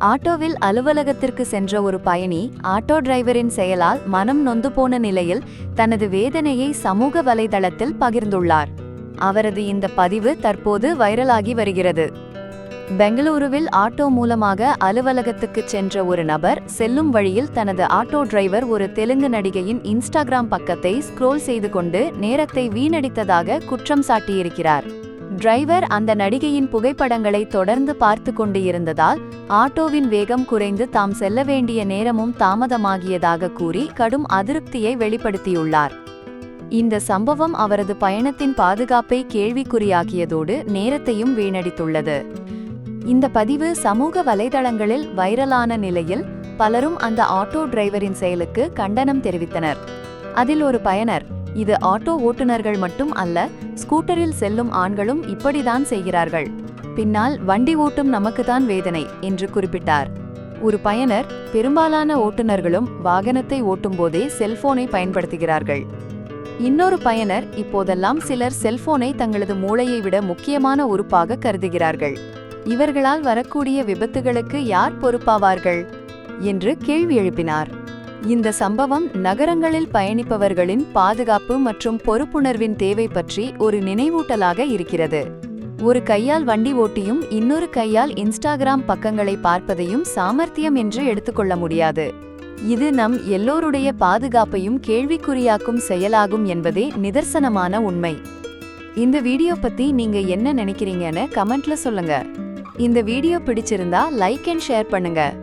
ஆட்டோவில் அலுவலகத்திற்கு சென்ற ஒரு பயணி ஆட்டோ டிரைவரின் செயலால் மனம் நொந்து போன நிலையில் தனது வேதனையை சமூக வலைதளத்தில் பகிர்ந்துள்ளார். அவரது இந்த பதிவு தற்போது வைரலாகி வருகிறது. பெங்களூருவில் ஆட்டோ மூலமாக அலுவலகத்துக்கு சென்ற ஒரு நபர் செல்லும் வழியில் தனது ஆட்டோ டிரைவர் ஒரு தெலுங்கு நடிகையின் இன்ஸ்டாகிராம் பக்கத்தை ஸ்க்ரோல் செய்து கொண்டு நேரத்தை வீணடித்ததாக குற்றம் சாட்டியிருக்கிறார். டிரைவர் அந்த நடிகையின் புகைப்படங்களை தொடர்ந்து பார்த்து கொண்டு இருந்ததால் ஆட்டோவின் வேகம் குறைந்து தாம் செல்ல வேண்டிய நேரமும் தாமதமாகியதாக கூறி கடும் அதிருப்தியை வெளிப்படுத்தியுள்ளார். இந்த சம்பவம் அவரது பயணத்தின் பாதுகாப்பை கேள்விக்குறியாக்கியதோடு நேரத்தையும் வீணடித்துள்ளது. இந்த பதிவு சமூக வலைதளங்களில் வைரலான நிலையில் பலரும் அந்த ஆட்டோ டிரைவரின் செயலுக்கு கண்டனம் தெரிவித்தனர். அதில் ஒரு பயனர் இது ஆட்டோ ஓட்டுநர்கள் மட்டும் அல்ல ஸ்கூட்டரில் செல்லும் ஆண்களும் இப்படிதான் செய்கிறார்கள். பின்னால் வண்டி ஓட்டும் நமக்குதான் வேதனை என்று குறிப்பிட்டார். ஒரு பயனர் பெரும்பாலான ஓட்டுநர்களும் வாகனத்தை ஓட்டும்போதே செல்போனை பயன்படுத்துகிறார்கள். இன்னொரு பயனர் இப்போதெல்லாம் சிலர் செல்போனை தங்களது மூளையை விட முக்கியமான உறுப்பாக கருதுகிறார்கள். இவர்களால் வரக்கூடிய விபத்துகளுக்கு யார் பொறுப்பாவார்கள்? என்று கேள்வி எழுப்பினார். இந்த சம்பவம் நகரங்களில் பயணிப்பவர்களின் பாதுகாப்பு மற்றும் பொறுப்புணர்வின் தேவை பற்றி ஒரு நினைவூட்டலாக இருக்கிறது. ஒரு கையால் வண்டி ஓட்டியும் இன்னொரு கையால் இன்ஸ்டாகிராம் பக்கங்களை பார்ப்பதையும் சாமர்த்தியம் என்று எடுத்துக்கொள்ள முடியாது. இது நம் எல்லோருடைய பாதுகாப்பையும் கேள்விக்குறியாக்கும் செயலாகும் என்பதே நிதர்சனமான உண்மை. இந்த வீடியோ பத்தி நீங்க என்ன நினைக்கிறீங்கன்னு கமெண்ட்ல சொல்லுங்க. இந்த வீடியோ பிடிச்சிருந்தா லைக் அண்ட் ஷேர் பண்ணுங்க.